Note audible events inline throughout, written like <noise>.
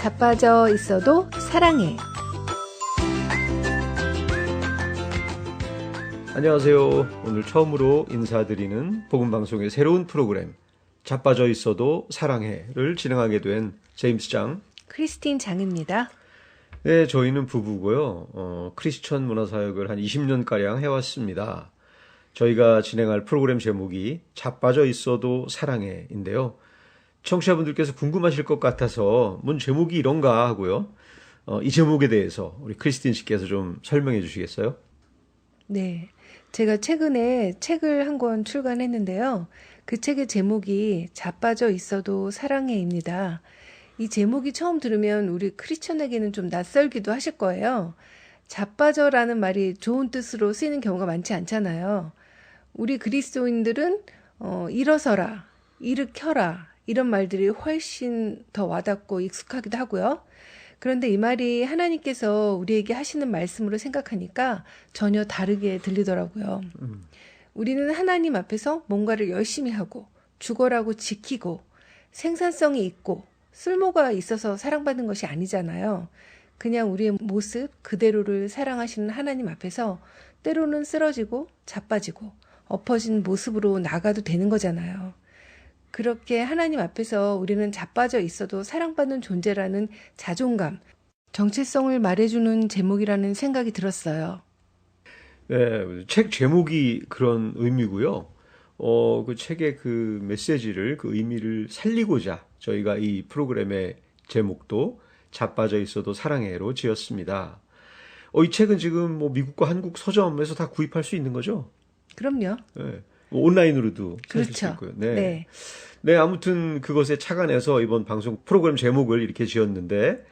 자빠져 있어도 사랑해. 안녕하세요. 오늘 처음으로 인사드리는 복음방송의 새로운 프로그램 자빠져 있어도 사랑해를 진행하게 된 제임스 장. 크리스틴 장입니다. 네, 저희는 부부고요. 어, 크리스천 문화사역을 한 20년가량 해왔습니다. 저희가 진행할 프로그램 제목이 자빠져 있어도 사랑해인데요. 청취자분들께서 궁금하실 것 같아서 뭔 제목이 이런가 하고요. 어, 이 제목에 대해서 우리 크리스틴 씨께서 좀 설명해 주시겠어요? 네. 제가 최근에 책을 한 권 출간했는데요. 그 책의 제목이 자빠져 있어도 사랑해입니다. 이 제목이 처음 들으면 우리 크리스천에게는 좀 낯설기도 하실 거예요. 자빠져라는 말이 좋은 뜻으로 쓰이는 경우가 많지 않잖아요. 우리 그리스도인들은 어, 일어서라, 일으켜라 이런 말들이 훨씬 더 와닿고 익숙하기도 하고요. 그런데 이 말이 하나님께서 우리에게 하시는 말씀으로 생각하니까 전혀 다르게 들리더라고요. 우리는 하나님 앞에서 뭔가를 열심히 하고 죽어라고 지키고 생산성이 있고 쓸모가 있어서 사랑받는 것이 아니잖아요. 그냥 우리의 모습 그대로를 사랑하시는 하나님 앞에서 때로는 쓰러지고 자빠지고 엎어진 모습으로 나가도 되는 거잖아요. 그렇게 하나님 앞에서 우리는 자빠져 있어도 사랑받는 존재라는 자존감, 정체성을 말해주는 제목이라는 생각이 들었어요. 네, 책 제목이 그런 의미고요. 어, 그 책의 그 메시지를, 그 의미를 살리고자 저희가 이 프로그램의 제목도 자빠져 있어도 사랑해로 지었습니다. 어, 이 책은 지금 뭐 미국과 한국 서점에서 다 구입할 수 있는 거죠? 그럼요. 네. 뭐 온라인으로도 사실 수 그렇죠. 있고요. 네. 네. 네, 아무튼 그것에 착안해서 이번 방송 프로그램 제목을 이렇게 지었는데,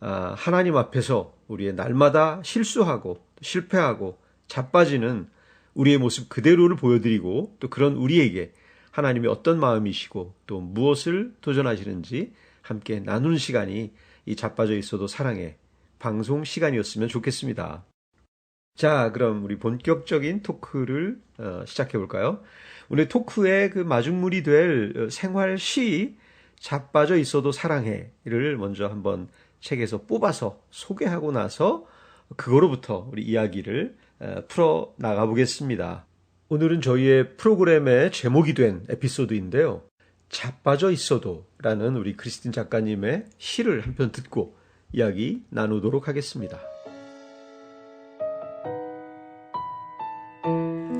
아, 하나님 앞에서 우리의 날마다 실수하고 실패하고 자빠지는 우리의 모습 그대로를 보여드리고 또 그런 우리에게 하나님이 어떤 마음이시고 또 무엇을 도전하시는지 함께 나누는 시간이 이 자빠져 있어도 사랑의 방송 시간이었으면 좋겠습니다. 자, 그럼 우리 본격적인 토크를 어, 시작해 볼까요? 오늘 토크의 그 마중물이 될 어, 생활 시 자빠져 있어도 사랑해를 먼저 한번 책에서 뽑아서 소개하고 나서 그거로부터 우리 이야기를 어, 풀어 나가 보겠습니다. 오늘은 저희의 프로그램의 제목이 된 에피소드인데요. 자빠져 있어도 라는 우리 크리스틴 작가님의 시를 한 편 듣고 이야기 나누도록 하겠습니다.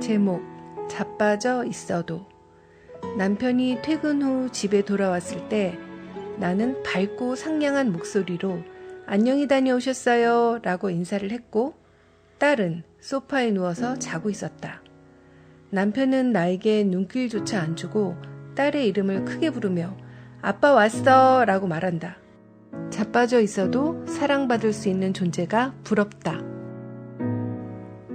제목 자빠져 있어도 남편이 퇴근 후 집에 돌아왔을 때 나는 밝고 상냥한 목소리로 안녕히 다녀오셨어요 라고 인사를 했고 딸은 소파에 누워서 자고 있었다. 남편은 나에게 눈길조차 안 주고 딸의 이름을 크게 부르며 아빠 왔어 라고 말한다. 자빠져 있어도 사랑받을 수 있는 존재가 부럽다.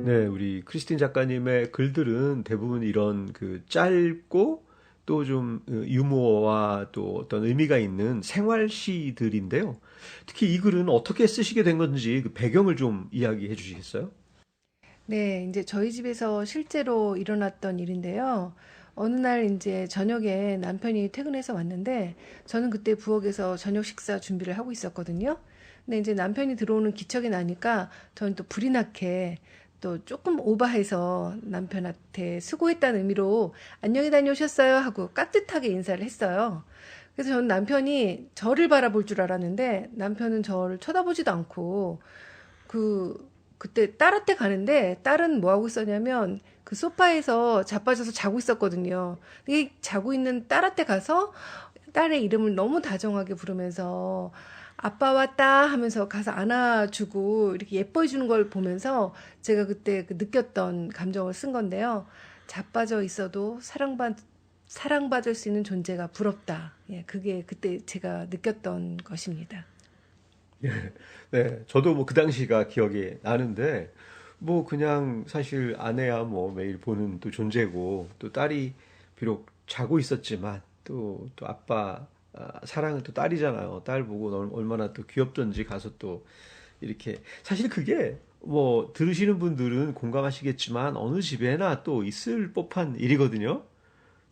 네, 우리 크리스틴 작가님의 글들은 대부분 이런 그 짧고 또 좀 유머와 또 어떤 의미가 있는 생활 시들인데요. 특히 이 글은 어떻게 쓰시게 된 건지 그 배경을 좀 이야기해 주시겠어요? 네, 이제 저희 집에서 실제로 일어났던 일인데요. 어느 날 이제 저녁에 남편이 퇴근해서 왔는데 저는 그때 부엌에서 저녁 식사 준비를 하고 있었거든요. 근데 이제 남편이 들어오는 기척이 나니까 저는 또 불이 나게 또 조금 오바해서 남편한테 수고했다는 의미로 안녕히 다녀오셨어요 하고 깍듯하게 인사를 했어요. 그래서 저는 남편이 저를 바라볼 줄 알았는데 남편은 저를 쳐다보지도 않고 그 그때 딸한테 가는데 딸은 뭐 하고 있었냐면 그 소파에서 자빠져서 자고 있었거든요. 이 자고 있는 딸한테 가서 딸의 이름을 너무 다정하게 부르면서 아빠 왔다 하면서 가서 안아주고 이렇게 예뻐해 주는 걸 보면서 제가 그때 그 느꼈던 감정을 쓴 건데요. 자빠져 있어도 사랑받 사랑받을 수 있는 존재가 부럽다. 예, 그게 그때 제가 느꼈던 것입니다. 네, 저도 뭐 그 당시가 기억이 나는데 뭐 그냥 사실 아내야 뭐 매일 보는 또 존재고 또 딸이 비록 자고 있었지만 또 또 아빠 아, 사랑은 또 딸이잖아요. 딸 보고 얼- 얼마나 또 귀엽던지 가서 또 이렇게 사실 그게 뭐 들으시는 분들은 공감하시겠지만 어느 집에나 또 있을 법한 일이거든요.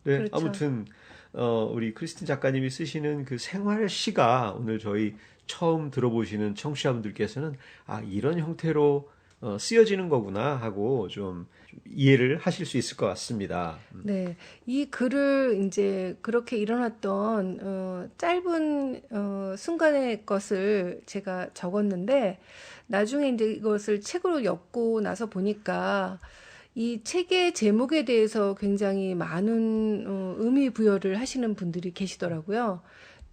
네, 그렇죠. 아무튼 어, 우리 크리스틴 작가님이 쓰시는 그 생활시가 오늘 저희 처음 들어보시는 청취자분들께서는 아, 이런 형태로 어, 쓰여지는 거구나 하고 좀 이해를 하실 수 있을 것 같습니다. 네, 이 글을 이제 그렇게 일어났던 어, 짧은 어, 순간의 것을 제가 적었는데 나중에 이제 이것을 책으로 엮고 나서 보니까 이 책의 제목에 대해서 굉장히 많은 어, 의미 부여를 하시는 분들이 계시더라고요.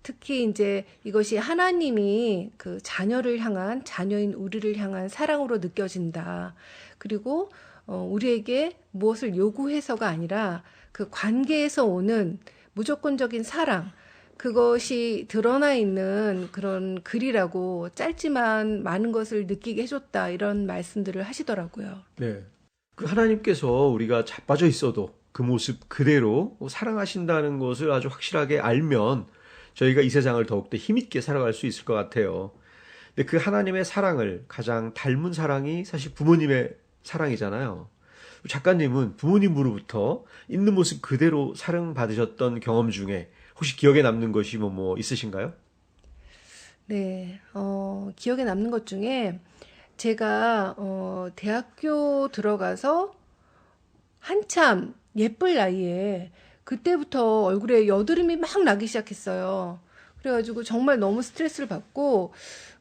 특히 이제 이것이 하나님이 그 자녀를 향한 자녀인 우리를 향한 사랑으로 느껴진다. 그리고 어, 우리에게 무엇을 요구해서가 아니라 그 관계에서 오는 무조건적인 사랑, 그것이 드러나 있는 그런 글이라고 짧지만 많은 것을 느끼게 해줬다. 이런 말씀들을 하시더라고요. 네. 그 하나님께서 우리가 자빠져 있어도 그 모습 그대로 사랑하신다는 것을 아주 확실하게 알면 저희가 이 세상을 더욱더 힘있게 살아갈 수 있을 것 같아요. 근데 그 하나님의 사랑을 가장 닮은 사랑이 사실 부모님의 사랑이잖아요. 작가님은 부모님으로부터 있는 모습 그대로 사랑받으셨던 경험 중에 혹시 기억에 남는 것이 뭐, 뭐 있으신가요? 네, 어, 기억에 남는 것 중에 제가 어, 대학교 들어가서 한참 예쁠 나이에 그때부터 얼굴에 여드름이 막 나기 시작했어요. 그래가지고 정말 너무 스트레스를 받고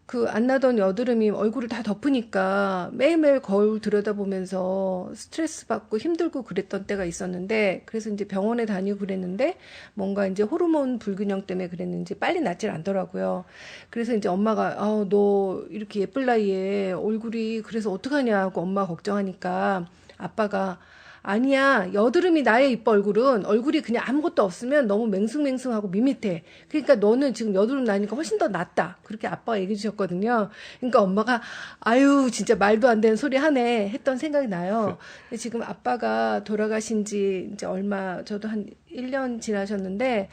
그 안 나던 여드름이 얼굴을 다 덮으니까 매일매일 거울 들여다보면서 스트레스 받고 힘들고 그랬던 때가 있었는데 그래서 이제 병원에 다니고 그랬는데 뭔가 이제 호르몬 불균형 때문에 그랬는지 빨리 낫질 않더라고요. 그래서 이제 엄마가 아, 너 이렇게 예쁠 나이에 얼굴이 그래서 어떡하냐고 엄마 걱정하니까 아빠가 아니야. 여드름이 나의 이뻐 얼굴은 얼굴이 그냥 아무것도 없으면 너무 맹숭맹숭하고 밋밋해. 그러니까 너는 지금 여드름 나니까 훨씬 더 낫다. 그렇게 아빠가 얘기해 주셨거든요. 그러니까 엄마가 아유 진짜 말도 안 되는 소리 하네 했던 생각이 나요. 근데 지금 아빠가 돌아가신 지 이제 얼마 저도 한 1년 지나셨는데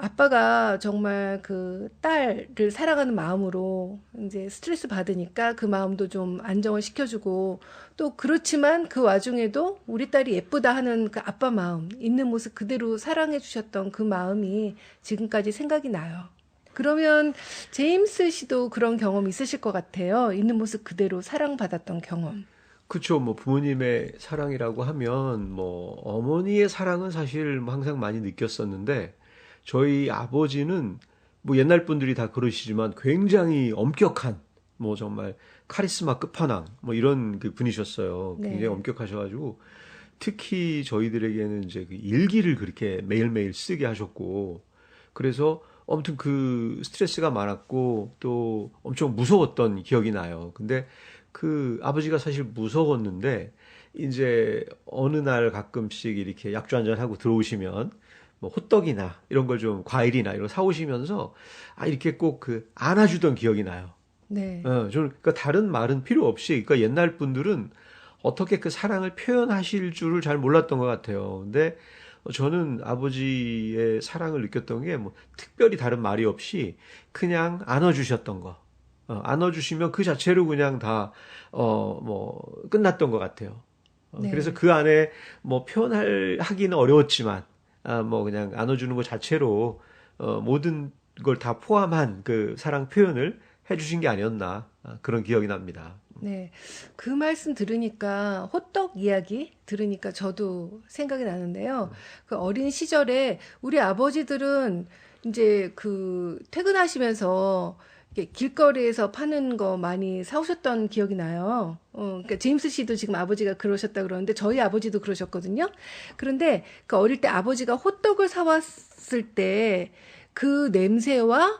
아빠가 정말 그 딸을 사랑하는 마음으로 이제 스트레스 받으니까 그 마음도 좀 안정을 시켜주고 또 그렇지만 그 와중에도 우리 딸이 예쁘다 하는 그 아빠 마음 있는 모습 그대로 사랑해 주셨던 그 마음이 지금까지 생각이 나요. 그러면 제임스 씨도 그런 경험 있으실 것 같아요. 있는 모습 그대로 사랑받았던 경험. 그쵸. 뭐 부모님의 사랑이라고 하면 뭐 어머니의 사랑은 사실 뭐 항상 많이 느꼈었는데 저희 아버지는 뭐 옛날 분들이 다 그러시지만 굉장히 엄격한 뭐 정말 카리스마 끝판왕 뭐 이런 그 분이셨어요. 네. 굉장히 엄격하셔가지고 특히 저희들에게는 이제 그 일기를 그렇게 매일매일 쓰게 하셨고 그래서 아무튼 그 스트레스가 많았고 또 엄청 무서웠던 기억이 나요. 근데 그 아버지가 사실 무서웠는데 이제 어느 날 가끔씩 이렇게 약주 한잔 하고 들어오시면 뭐 호떡이나 이런 걸 좀 과일이나 이런 거 사오시면서 아 이렇게 꼭 그 안아주던 기억이 나요. 네. 어, 저는 그러니까 다른 말은 필요 없이 그러니까 옛날 분들은 어떻게 그 사랑을 표현하실 줄을 잘 몰랐던 것 같아요. 근데 저는 아버지의 사랑을 느꼈던 게 뭐 특별히 다른 말이 없이 그냥 안아주셨던 거. 어, 안아주시면 그 자체로 그냥 다, 어, 뭐, 끝났던 것 같아요. 어, 네. 그래서 그 안에 뭐 표현할, 하기는 어려웠지만, 아, 뭐 그냥 안아주는 것 자체로, 어, 모든 걸 다 포함한 그 사랑 표현을 해주신 게 아니었나, 아, 그런 기억이 납니다. 네. 그 말씀 들으니까 호떡 이야기 들으니까 저도 생각이 나는데요. 그 어린 시절에 우리 아버지들은 이제 그 퇴근하시면서 길거리에서 파는 거 많이 사오셨던 기억이 나요. 어, 그러니까 제임스 씨도 지금 아버지가 그러셨다 그러는데 저희 아버지도 그러셨거든요. 그런데 그 어릴 때 아버지가 호떡을 사왔을 때 그 냄새와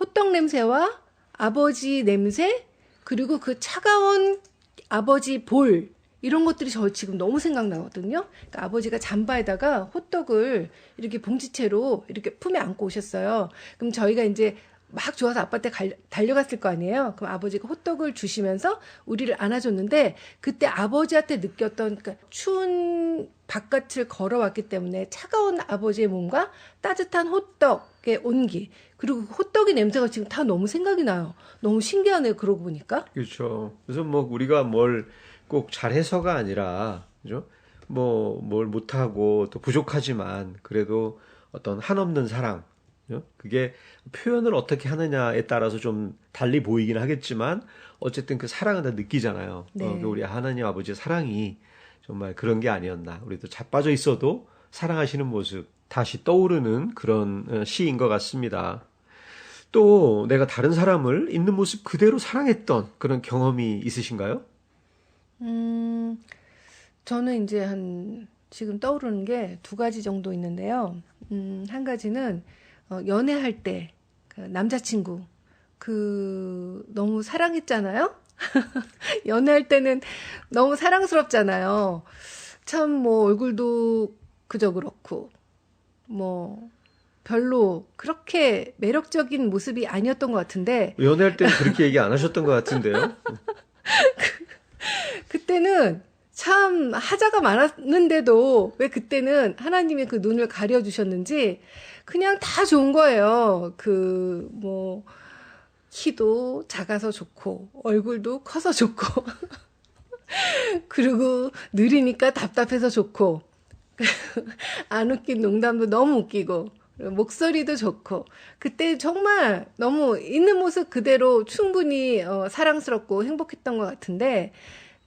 호떡 냄새와 아버지 냄새 그리고 그 차가운 아버지 볼 이런 것들이 저 지금 너무 생각나거든요. 그러니까 아버지가 잠바에다가 호떡을 이렇게 봉지채로 이렇게 품에 안고 오셨어요. 그럼 저희가 이제 막 좋아서 아빠한테 갈- 달려갔을 거 아니에요. 그럼 아버지가 호떡을 주시면서 우리를 안아줬는데 그때 아버지한테 느꼈던 그러니까 추운 바깥을 걸어왔기 때문에 차가운 아버지의 몸과 따뜻한 호떡의 온기 그리고 그 호떡의 냄새가 지금 다 너무 생각이 나요. 너무 신기하네요. 그러고 보니까. 그렇죠. 그래서 뭐 우리가 뭘 꼭 잘해서가 아니라, 그죠? 뭐 뭘 못하고 또 부족하지만 그래도 어떤 한없는 사랑. 어? 그게 표현을 어떻게 하느냐에 따라서 좀 달리 보이긴 하겠지만 어쨌든 그 사랑은 다 느끼잖아요. 네. 어, 그 우리 하나님 아버지의 사랑이 정말 그런 게 아니었나. 우리도 자빠져 있어도 사랑하시는 모습 다시 떠오르는 그런 어, 시인 것 같습니다. 또 내가 다른 사람을 있는 모습 그대로 사랑했던 그런 경험이 있으신가요? 음, 저는 이제 한, 지금 떠오르는 게 두 가지 정도 있는데요. 음, 한 가지는, 어, 연애할 때, 그 남자친구, 그, 너무 사랑했잖아요? <laughs> 연애할 때는 너무 사랑스럽잖아요. 참, 뭐, 얼굴도 그저 그렇고, 뭐, 별로 그렇게 매력적인 모습이 아니었던 것 같은데, 연애할 때는 그렇게 얘기 안 하셨던 것 같은데요. <laughs> 그때는 참 하자가 많았는데도 왜 그때는 하나님의 그 눈을 가려 주셨는지 그냥 다 좋은 거예요. 그, 뭐, 키도 작아서 좋고, 얼굴도 커서 좋고, <laughs> 그리고 느리니까 답답해서 좋고, <laughs> 안 웃긴 농담도 너무 웃기고, 목소리도 좋고, 그때 정말 너무 있는 모습 그대로 충분히 어, 사랑스럽고 행복했던 것 같은데,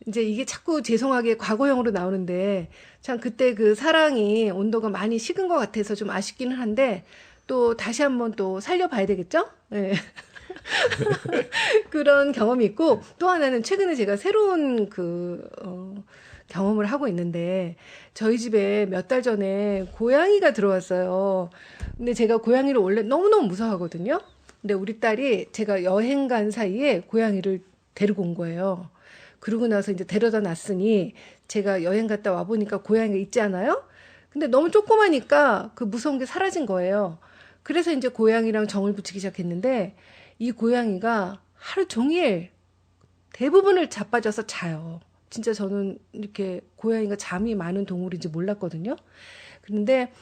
이제 이게 자꾸 죄송하게 과거형으로 나오는데, 참 그때 그 사랑이 온도가 많이 식은 것 같아서 좀 아쉽기는 한데, 또 다시 한번 또 살려봐야 되겠죠? 네. <laughs> 그런 경험이 있고, 또 하나는 최근에 제가 새로운 그, 어, 경험을 하고 있는데, 저희 집에 몇 달 전에 고양이가 들어왔어요. 근데 제가 고양이를 원래 너무너무 무서워하거든요. 근데 우리 딸이 제가 여행 간 사이에 고양이를 데리고 온 거예요. 그러고 나서 이제 데려다 놨으니 제가 여행 갔다 와 보니까 고양이가 있지 않아요? 근데 너무 조그마니까 그 무서운 게 사라진 거예요. 그래서 이제 고양이랑 정을 붙이기 시작했는데 이 고양이가 하루 종일 대부분을 자빠져서 자요. 진짜 저는 이렇게 고양이가 잠이 많은 동물인지 몰랐거든요. 그런데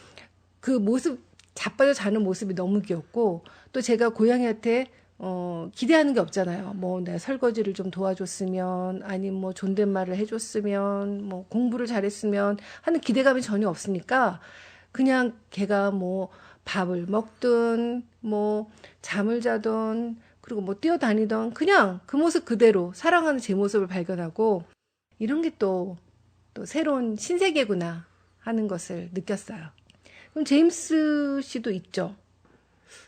그 모습, 자빠져 자는 모습이 너무 귀엽고 또 제가 고양이한테 어, 기대하는 게 없잖아요. 뭐, 내가 설거지를 좀 도와줬으면, 아니면 뭐, 존댓말을 해줬으면, 뭐, 공부를 잘했으면 하는 기대감이 전혀 없으니까, 그냥 걔가 뭐, 밥을 먹든, 뭐, 잠을 자든, 그리고 뭐, 뛰어다니던, 그냥 그 모습 그대로 사랑하는 제 모습을 발견하고, 이런 게 또, 또 새로운 신세계구나 하는 것을 느꼈어요. 그럼 제임스 씨도 있죠?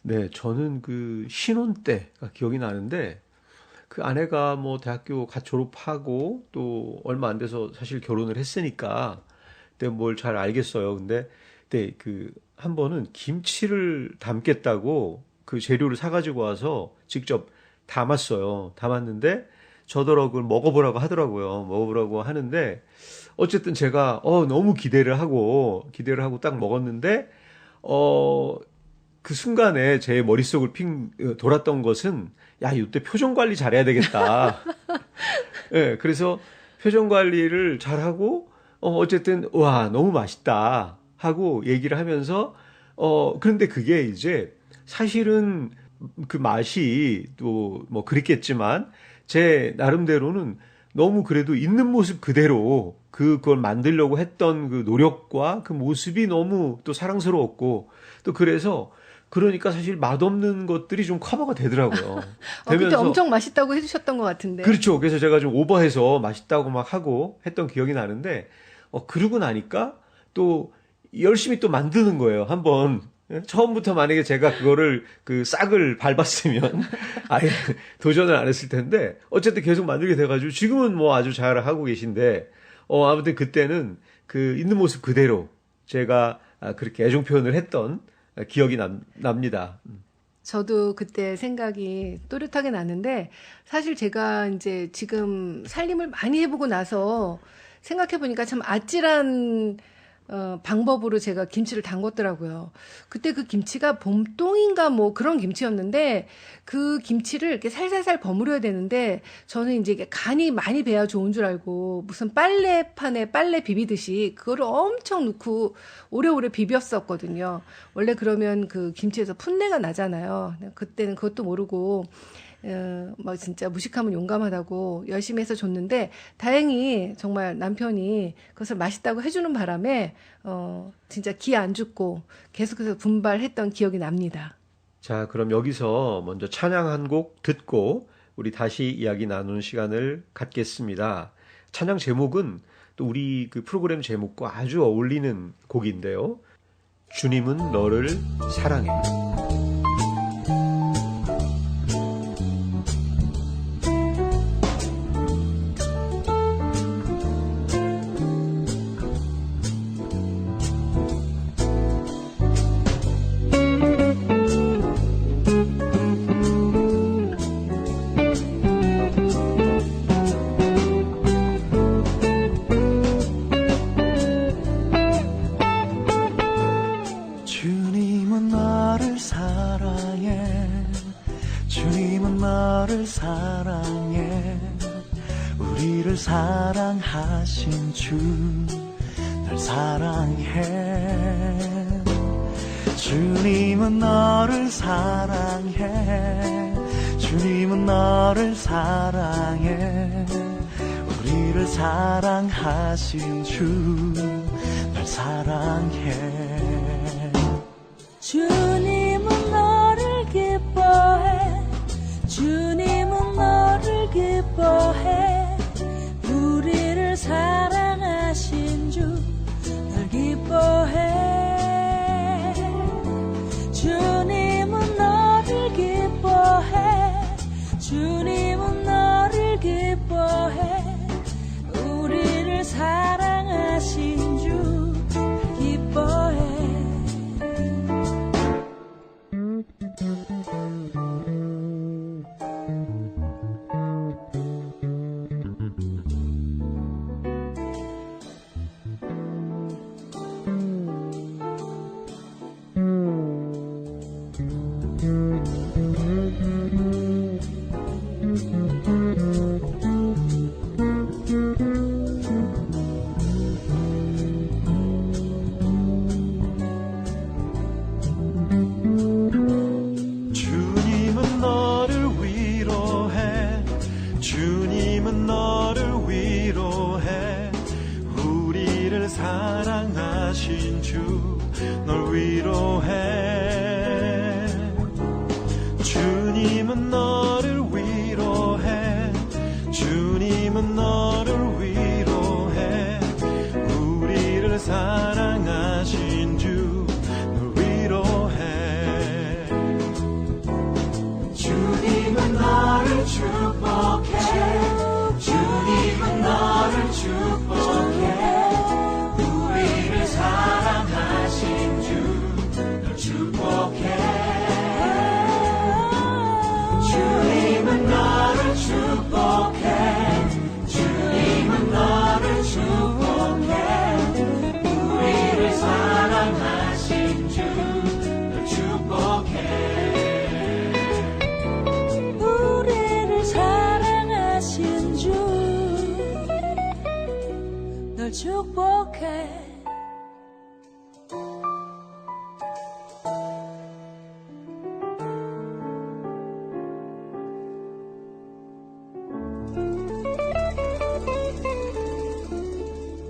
네, 저는 그 신혼 때가 기억이 나는데 그 아내가 뭐 대학교 갓 졸업하고 또 얼마 안 돼서 사실 결혼을 했으니까 그때 뭘 잘 알겠어요. 근데 그때 그 한 번은 김치를 담겠다고 그 재료를 사가지고 와서 직접 담았어요. 담았는데 저더러 그걸 먹어보라고 하더라고요. 먹어보라고 하는데 어쨌든 제가 어 너무 기대를 하고 기대를 하고 딱 먹었는데 어 그 순간에 제 머릿속을 핑 어, 돌았던 것은 야 이때 표정 관리 잘해야 되겠다. <laughs> 예, 그래서 표정 관리를 잘하고 어 어쨌든 와 너무 맛있다 하고 얘기를 하면서 어 그런데 그게 이제 사실은 그 맛이 또 뭐 그랬겠지만 제 나름대로는 너무 그래도 있는 모습 그대로 그걸 만들려고 했던 그 노력과 그 모습이 너무 또 사랑스러웠고 또 그래서 그러니까 사실 맛없는 것들이 좀 커버가 되더라고요. <laughs> 어, 그때 엄청 맛있다고 해주셨던 것 같은데. 그렇죠. 그래서 제가 좀 오버해서 맛있다고 막 하고 했던 기억이 나는데, 어, 그러고 나니까 또 열심히 또 만드는 거예요. 한번. 예? 처음부터 만약에 제가 그거를 그 싹을 밟았으면 <laughs> 아예 도전을 안 했을 텐데, 어쨌든 계속 만들게 돼가지고 지금은 뭐 아주 잘 하고 계신데, 어, 아무튼 그때는 그 있는 모습 그대로 제가 아, 그렇게 애정 표현을 했던 기억이 남, 납니다. 저도 그때 생각이 또렷하게 나는데 사실 제가 이제 지금 살림을 많이 해보고 나서 생각해 보니까 참 아찔한 어, 방법으로 제가 김치를 담궜더라고요. 그때 그 김치가 봄동인가 뭐 그런 김치였는데 그 김치를 이렇게 살살살 버무려야 되는데 저는 이제 간이 많이 배야 좋은 줄 알고 무슨 빨래판에 빨래 비비듯이 그거를 엄청 넣고 오래오래 비볐었거든요. 원래 그러면 그 김치에서 풋내가 나잖아요. 그때는 그것도 모르고 어, 뭐 진짜 무식하면 용감하다고 열심히 해서 줬는데 다행히 정말 남편이 그것을 맛있다고 해주는 바람에 어, 진짜 기 안 죽고 계속해서 분발했던 기억이 납니다. 자, 그럼 여기서 먼저 찬양 한 곡 듣고 우리 다시 이야기 나누는 시간을 갖겠습니다. 찬양 제목은 또 우리 그 프로그램 제목과 아주 어울리는 곡인데요. 주님은 너를 사랑해. 나를 사랑해. 우리를 사랑하신 주 날 사랑해. 주님은 너를 사랑해. 주님은 너를 사랑해. 우리를 사랑하신 주 날 사랑해. 주님 사랑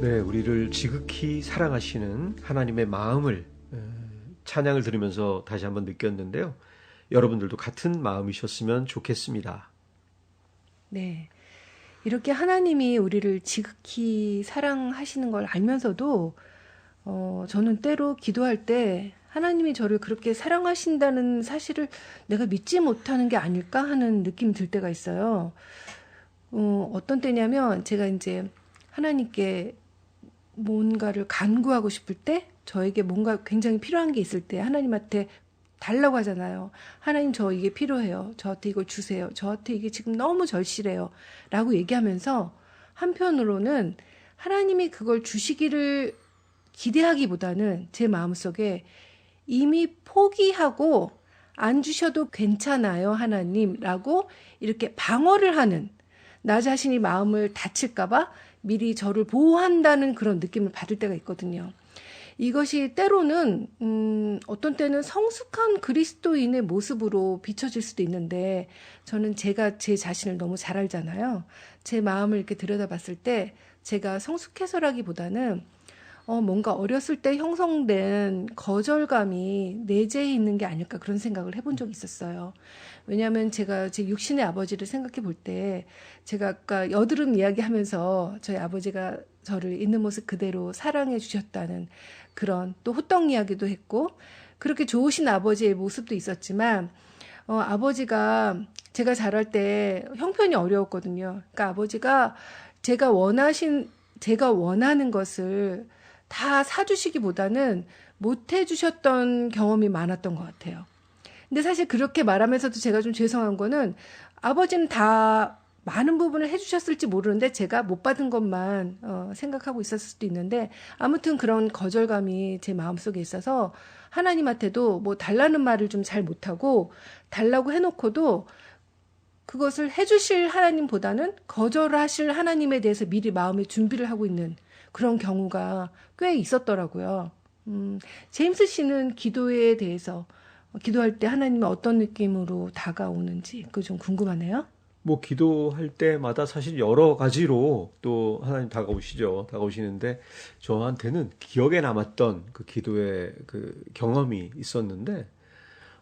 네, 우리를 지극히 사랑하시는 하나님의 마음을 에, 찬양을 들으면서 다시 한번 느꼈는데요. 여러분들도 같은 마음이셨으면 좋겠습니다. 네. 이렇게 하나님이 우리를 지극히 사랑하시는 걸 알면서도, 어, 저는 때로 기도할 때 하나님이 저를 그렇게 사랑하신다는 사실을 내가 믿지 못하는 게 아닐까 하는 느낌이 들 때가 있어요. 어, 어떤 때냐면 제가 이제 하나님께 뭔가를 간구하고 싶을 때 저에게 뭔가 굉장히 필요한 게 있을 때 하나님한테 달라고 하잖아요. 하나님 저 이게 필요해요. 저한테 이걸 주세요. 저한테 이게 지금 너무 절실해요. 라고 얘기하면서 한편으로는 하나님이 그걸 주시기를 기대하기보다는 제 마음속에 이미 포기하고 안 주셔도 괜찮아요, 하나님. 라고 이렇게 방어를 하는 나 자신이 마음을 다칠까봐 미리 저를 보호한다는 그런 느낌을 받을 때가 있거든요. 이것이 때로는 음, 어떤 때는 성숙한 그리스도인의 모습으로 비춰질 수도 있는데 저는 제가 제 자신을 너무 잘 알잖아요. 제 마음을 이렇게 들여다봤을 때 제가 성숙해서라기보다는 어, 뭔가 어렸을 때 형성된 거절감이 내재해 있는 게 아닐까 그런 생각을 해본 적이 있었어요. 왜냐하면 제가 제 육신의 아버지를 생각해 볼 때 제가 아까 여드름 이야기하면서 저희 아버지가 저를 있는 모습 그대로 사랑해 주셨다는 그런 또 호떡 이야기도 했고 그렇게 좋으신 아버지의 모습도 있었지만 어, 아버지가 제가 자랄 때 형편이 어려웠거든요. 그러니까 아버지가 제가 원하신 제가 원하는 것을 다 사주시기보다는 못 해주셨던 경험이 많았던 것 같아요. 근데 사실 그렇게 말하면서도 제가 좀 죄송한 거는 아버지는 다 많은 부분을 해주셨을지 모르는데 제가 못 받은 것만 어, 생각하고 있었을 수도 있는데 아무튼 그런 거절감이 제 마음속에 있어서 하나님한테도 뭐 달라는 말을 좀 잘 못하고 달라고 해놓고도 그것을 해주실 하나님보다는 거절하실 하나님에 대해서 미리 마음의 준비를 하고 있는 그런 경우가 꽤 있었더라고요. 음, 제임스 씨는 기도에 대해서 기도할 때 하나님이 어떤 느낌으로 다가오는지 그거 좀 궁금하네요. 뭐 기도할 때마다 사실 여러 가지로 또 하나님 다가오시죠. 다가오시는데 저한테는 기억에 남았던 그 기도의 그 경험이 있었는데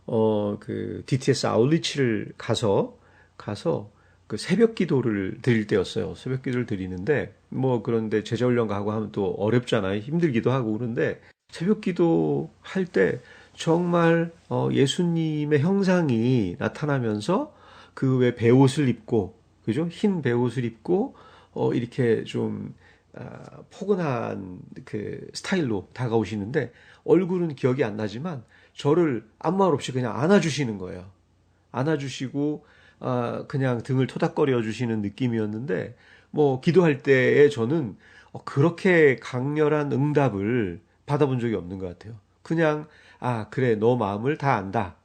어 그 DTS 아울리치를 가서 가서 그 새벽 기도를 드릴 때였어요. 새벽 기도를 드리는데 뭐 그런데 제자 훈련 가고 하면 또 어렵잖아요. 힘들기도 하고 그런데 새벽 기도 할때 정말 어 예수님의 형상이 나타나면서 그 외 배옷을 입고 그죠? 흰 배옷을 입고 어 이렇게 좀 아, 포근한 그 스타일로 다가오시는데 얼굴은 기억이 안 나지만 저를 아무 말 없이 그냥 안아주시는 거예요. 안아주시고 아, 그냥 등을 토닥거려 주시는 느낌이었는데 뭐 기도할 때에 저는 어, 그렇게 강렬한 응답을 받아본 적이 없는 것 같아요. 그냥 아 그래 너 마음을 다 안다.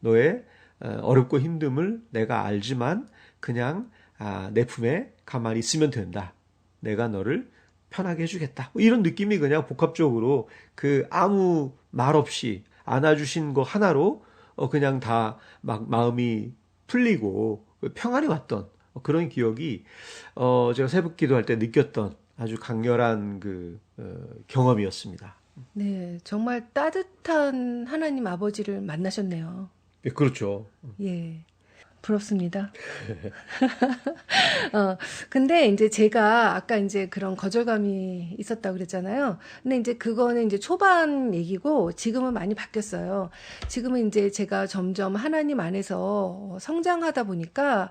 너의 어, 어렵고 힘듦을 내가 알지만 그냥 아, 내 품에 가만히 있으면 된다. 내가 너를 편하게 해주겠다. 뭐 이런 느낌이 그냥 복합적으로 그 아무 말 없이 안아주신 거 하나로 어, 그냥 다 막 마음이 풀리고 평안이 왔던 그런 기억이 어, 제가 새벽 기도할 때 느꼈던 아주 강렬한 그 어, 경험이었습니다. 네, 정말 따뜻한 하나님 아버지를 만나셨네요. 예, 그렇죠. 예. 부럽습니다. <laughs> 어, 근데 이제 제가 아까 이제 그런 거절감이 있었다고 그랬잖아요. 근데 이제 그거는 이제 초반 얘기고 지금은 많이 바뀌었어요. 지금은 이제 제가 점점 하나님 안에서 성장하다 보니까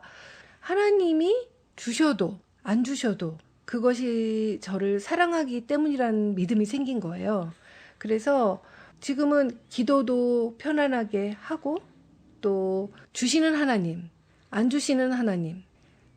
하나님이 주셔도 안 주셔도 그것이 저를 사랑하기 때문이라는 믿음이 생긴 거예요. 그래서 지금은 기도도 편안하게 하고 또 주시는 하나님, 안 주시는 하나님,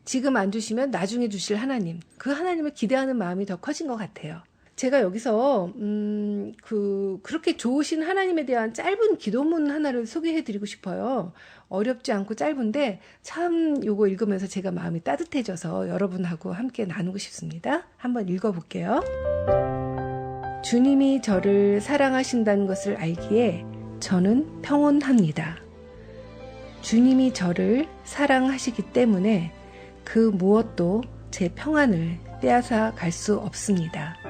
지금 안 주시면 나중에 주실 하나님, 그 하나님을 기대하는 마음이 더 커진 것 같아요. 제가 여기서 음, 그 그렇게 좋으신 하나님에 대한 짧은 기도문 하나를 소개해 드리고 싶어요. 어렵지 않고 짧은데 참 요거 읽으면서 제가 마음이 따뜻해져서 여러분하고 함께 나누고 싶습니다. 한번 읽어 볼게요. 주님이 저를 사랑하신다는 것을 알기에 저는 평온합니다. 주님이 저를 사랑하시기 때문에 그 무엇도 제 평안을 빼앗아 갈 수 없습니다.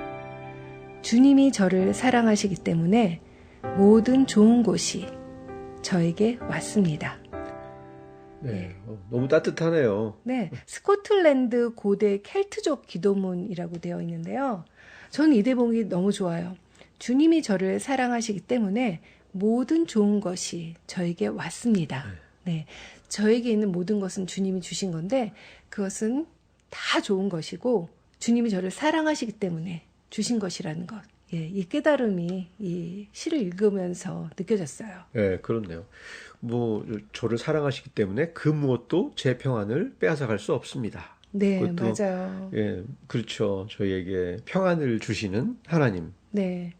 주님이 저를 사랑하시기 때문에 모든 좋은 곳이 저에게 왔습니다. 네, 어, 너무 따뜻하네요. 네, 스코틀랜드 고대 켈트족 기도문이라고 되어 있는데요. 저는 이 대목이 너무 좋아요. 주님이 저를 사랑하시기 때문에 모든 좋은 것이 저에게 왔습니다. 네, 저에게 있는 모든 것은 주님이 주신 건데 그것은 다 좋은 것이고 주님이 저를 사랑하시기 때문에 주신 것이라는 것. 예, 이 깨달음이 이 시를 읽으면서 느껴졌어요. 네, 그렇네요. 뭐 저를 사랑하시기 때문에 그 무엇도 제 평안을 빼앗아 갈 수 없습니다. 네, 그것도 맞아요. 예, 그렇죠. 저희에게 평안을 주시는 하나님. 네.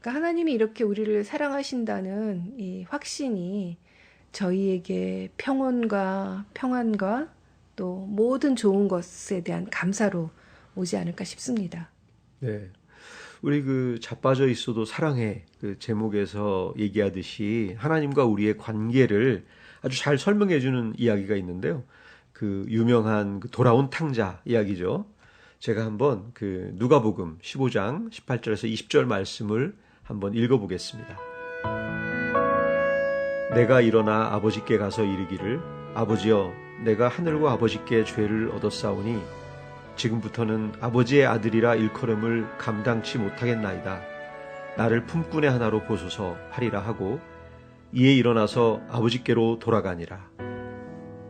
그러니까 하나님이 이렇게 우리를 사랑하신다는 이 확신이 저희에게 평온과 평안과 또 모든 좋은 것에 대한 감사로 오지 않을까 싶습니다. 네. 우리 그 자빠져 있어도 사랑해 그 제목에서 얘기하듯이 하나님과 우리의 관계를 아주 잘 설명해 주는 이야기가 있는데요. 그 유명한 그 돌아온 탕자 이야기죠. 제가 한번 그 누가복음 15장 18절에서 20절 말씀을 한번 읽어 보겠습니다. 내가 일어나 아버지께 가서 이르기를 아버지여 내가 하늘과 아버지께 죄를 얻었사오니 지금부터는 아버지의 아들이라 일컬음을 감당치 못하겠나이다. 나를 품꾼의 하나로 보소서 하리라 하고 이에 일어나서 아버지께로 돌아가니라.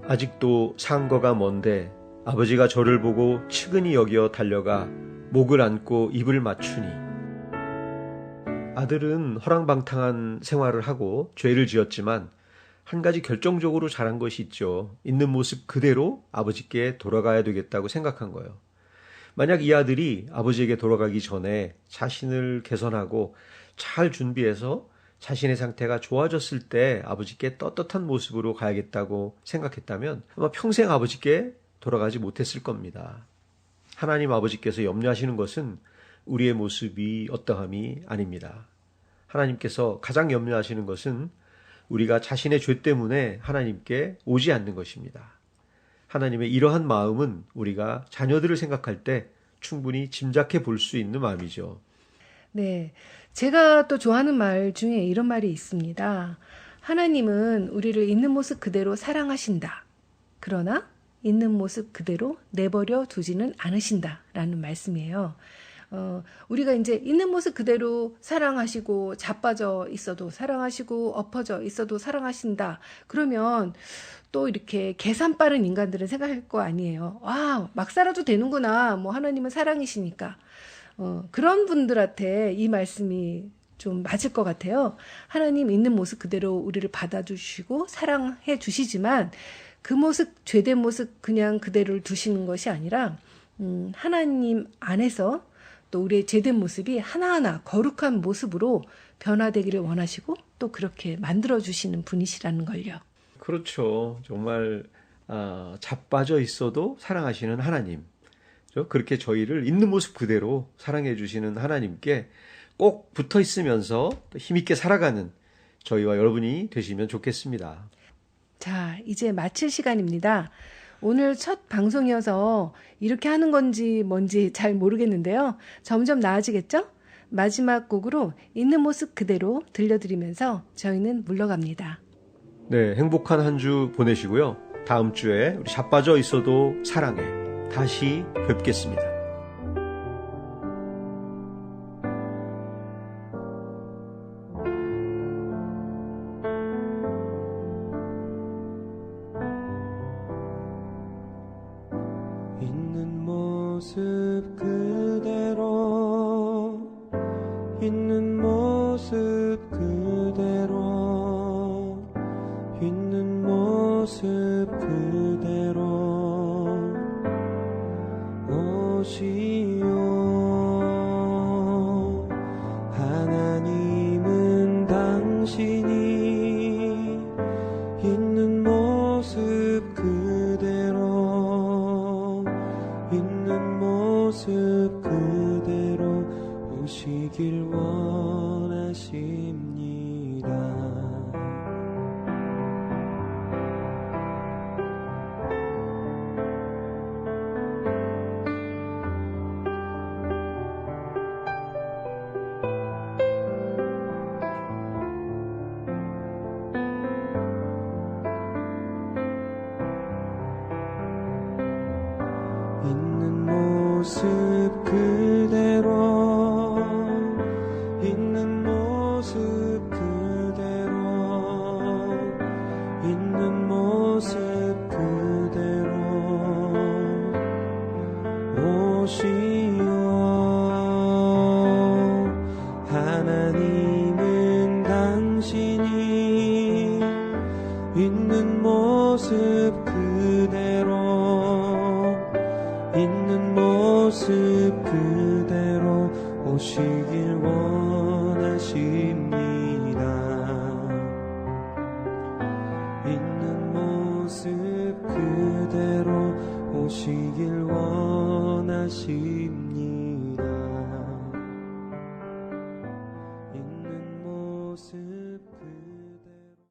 아직도 상거가 먼데 아버지가 저를 보고 측은히 여겨 달려가 목을 안고 입을 맞추니 아들은 허랑방탕한 생활을 하고 죄를 지었지만 한 가지 결정적으로 잘한 것이 있죠. 있는 모습 그대로 아버지께 돌아가야 되겠다고 생각한 거예요. 만약 이 아들이 아버지에게 돌아가기 전에 자신을 개선하고 잘 준비해서 자신의 상태가 좋아졌을 때 아버지께 떳떳한 모습으로 가야겠다고 생각했다면 아마 평생 아버지께 돌아가지 못했을 겁니다. 하나님 아버지께서 염려하시는 것은 우리의 모습이 어떠함이 아닙니다. 하나님께서 가장 염려하시는 것은 우리가 자신의 죄 때문에 하나님께 오지 않는 것입니다. 하나님의 이러한 마음은 우리가 자녀들을 생각할 때 충분히 짐작해 볼 수 있는 마음이죠. 네. 제가 또 좋아하는 말 중에 이런 말이 있습니다. 하나님은 우리를 있는 모습 그대로 사랑하신다. 그러나 있는 모습 그대로 내버려 두지는 않으신다. 라는 말씀이에요. 어, 우리가 이제 있는 모습 그대로 사랑하시고 자빠져 있어도 사랑하시고 엎어져 있어도 사랑하신다. 그러면 또 이렇게 계산 빠른 인간들은 생각할 거 아니에요. 와, 막 살아도 되는구나. 뭐 하나님은 사랑이시니까. 어, 그런 분들한테 이 말씀이 좀 맞을 것 같아요. 하나님 있는 모습 그대로 우리를 받아주시고 사랑해 주시지만 그 모습, 죄된 모습 그냥 그대로를 두시는 것이 아니라, 음, 하나님 안에서 또 우리의 죄된 모습이 하나하나 거룩한 모습으로 변화되기를 원하시고 또 그렇게 만들어 주시는 분이시라는 걸요. 그렇죠. 정말 아, 자빠져 있어도 사랑하시는 하나님. 그렇죠? 그렇게 저희를 있는 모습 그대로 사랑해 주시는 하나님께 꼭 붙어 있으면서 또 힘있게 살아가는 저희와 여러분이 되시면 좋겠습니다. 자, 이제 마칠 시간입니다. 오늘 첫 방송이어서 이렇게 하는 건지 뭔지 잘 모르겠는데요. 점점 나아지겠죠? 마지막 곡으로 있는 모습 그대로 들려드리면서 저희는 물러갑니다. 네, 행복한 한 주 보내시고요. 다음 주에 우리 자빠져 있어도 사랑해. 다시 뵙겠습니다. 모습 그대로 있는 모습 모습 그대로